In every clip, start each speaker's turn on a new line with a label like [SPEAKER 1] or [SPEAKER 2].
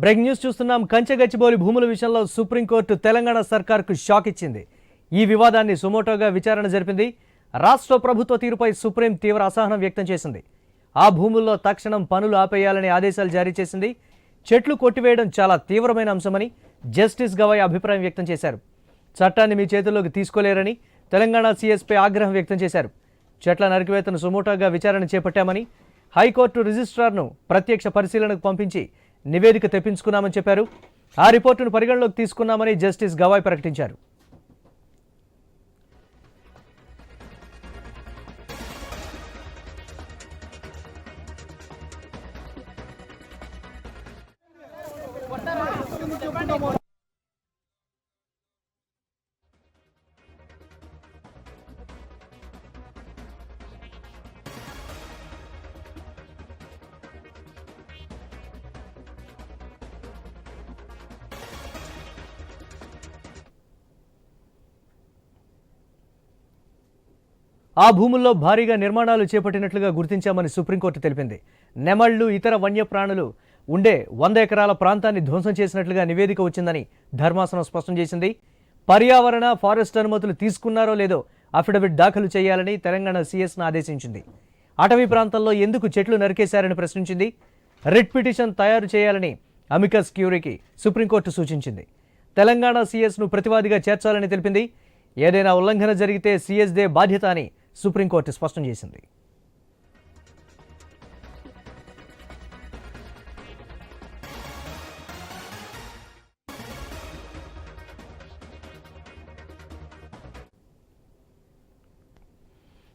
[SPEAKER 1] Break news చూస్తున్నాం. కంచెగచ్చిబౌలి భూముల విషయంలో సుప్రీంకోర్టు తెలంగాణ సర్కార్కు షాక్ ఇచ్చింది. ఈ వివాదాన్ని సుమోటోగా విచారణ జరిపింది. రాష్ట్ర ప్రభుత్వ తీరుపై సుప్రీం తీవ్ర అసహనం వ్యక్తం చేసింది. ఆ భూముల్లో తక్షణం పనులు ఆపేయాలని ఆదేశాలు జారీ చేసింది. చెట్లు కొట్టివేయడం చాలా తీవ్రమైన అంశమని జస్టిస్ గవాయ్ అభిప్రాయం వ్యక్తం చేశారు. చట్టాన్ని మీ చేతుల్లోకి తీసుకోలేరని తెలంగాణ సీఎస్పై ఆగ్రహం వ్యక్తం చేశారు. చెట్ల నరికివేతను సుమోటోగా విచారణ చేపట్టామని హైకోర్టు రిజిస్ట్రార్ను ప్రత్యక్ష పరిశీలనకు పంపించి నివేదిక తెప్పించుకున్నామని చెప్పారు. ఆ రిపోర్టును పరిగణలోకి తీసుకున్నామని జస్టిస్ గవాయ్ ప్రకటించారు. ఆ భూముల్లో భారీగా నిర్మాణాలు చేపట్టినట్లుగా గుర్తించామని సుప్రీంకోర్టు తెలిపింది. నెమళ్ళు ఇతర వన్యప్రాణులు ఉండే వంద ఎకరాల ప్రాంతాన్ని ధ్వంసం చేసినట్లుగా నివేదిక వచ్చిందని ధర్మాసనం స్పష్టం చేసింది. పర్యావరణ ఫారెస్ట్ అనుమతులు తీసుకున్నారో లేదో అఫిడవిట్ దాఖలు చేయాలని తెలంగాణ సీఎస్ను ఆదేశించింది. అటవీ ప్రాంతంలో ఎందుకు చెట్లు నరికేశారని ప్రశ్నించింది. రిట్ పిటిషన్ తయారు చేయాలని అమికస్ క్యూరీకి సుప్రీంకోర్టు సూచించింది. తెలంగాణ సీఎస్ను ప్రతివాదిగా చేర్చాలని తెలిపింది. ఏదైనా ఉల్లంఘన జరిగితే సీఎస్దే బాధ్యత అని సుప్రీంకోర్టు స్పష్టం చేసింది.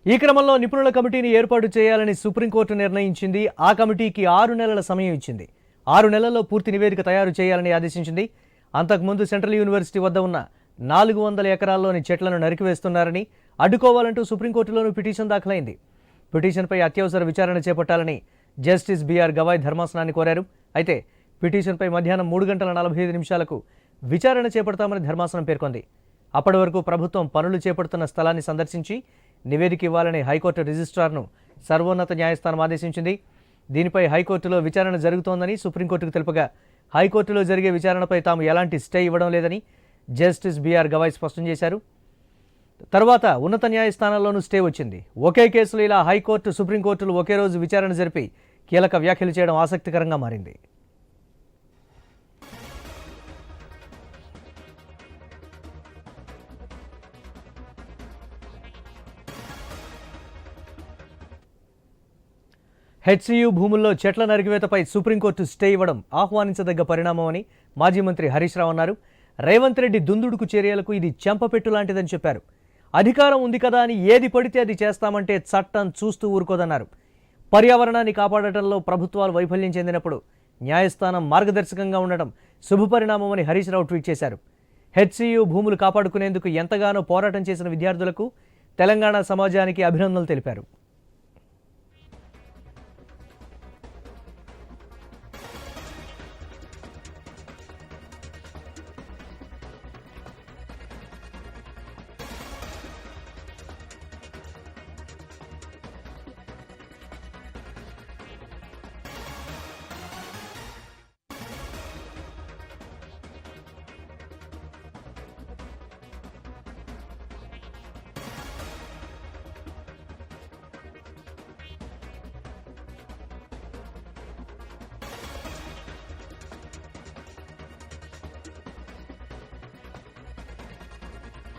[SPEAKER 1] ఈ క్రమంలో నిపుణుల కమిటీని ఏర్పాటు చేయాలని సుప్రీంకోర్టు నిర్ణయించింది. ఆ కమిటీకి ఆరు నెలల సమయం ఇచ్చింది. ఆరు నెలల్లో పూర్తి నివేదిక తయారు చేయాలని ఆదేశించింది. అంతకుముందు సెంట్రల్ యూనివర్సిటీ వద్ద ఉన్న నాలుగు వందల ఎకరాల్లోని చెట్లను నరికివేస్తున్నారని అడ్డుకోవాలంటూ సుప్రీంకోర్టులోనూ పిటిషన్ దాఖలైంది. పిటిషన్పై అత్యవసర విచారణ చేపట్టాలని జస్టిస్ బీఆర్ గవాయ్ ధర్మాసనాన్ని కోరారు. అయితే పిటిషన్పై మధ్యాహ్నం మూడు గంటల నలభై ఐదు నిమిషాలకు విచారణ చేపడతామని ధర్మాసనం పేర్కొంది. అప్పటి వరకు ప్రభుత్వం పనులు చేపడుతున్న స్థలాన్ని సందర్శించి నివేదిక ఇవ్వాలని హైకోర్టు రిజిస్ట్రార్ను సర్వోన్నత న్యాయస్థానం ఆదేశించింది. దీనిపై హైకోర్టులో విచారణ జరుగుతోందని సుప్రీంకోర్టుకు తెలుపగా హైకోర్టులో జరిగే విచారణపై తాము ఎలాంటి స్టే ఇవ్వడం లేదని జస్టిస్ బీఆర్ గవాయ్ స్పష్టం చేశారు. తర్వాత ఉన్నత న్యాయస్థానాల్లోనూ స్టే వచ్చింది. ఒకే కేసులు ఇలా హైకోర్టు సుప్రీంకోర్టులు ఒకే రోజు విచారణ జరిపి కీలక వ్యాఖ్యలు చేయడం ఆసక్తికరంగా మారింది. హెచ్సియు భూముల్లో చెట్ల నరికివేతపై సుప్రీంకోర్టు స్టే ఇవ్వడం ఆహ్వానించదగ్గ పరిణామమని మాజీ మంత్రి హరీష్ రావు అన్నారు. రేవంత్ రెడ్డి దుందుడుకు చర్యలకు ఇది చెంపపెట్టు లాంటిదని చెప్పారు. అధికారం ఉంది కదా అని ఏది పడితే అది చేస్తామంటే చట్టం చూస్తూ ఊరుకోదన్నారు. పర్యావరణాన్ని కాపాడటంలో ప్రభుత్వాలు వైఫల్యం చెందినప్పుడు న్యాయస్థానం మార్గదర్శకంగా ఉండటం శుభపరిణామమని హరీష్ రావు ట్వీట్ చేశారు. హెచ్సియు భూములు కాపాడుకునేందుకు ఎంతగానో పోరాటం చేసిన విద్యార్థులకు తెలంగాణ సమాజానికి అభినందనలు తెలిపారు.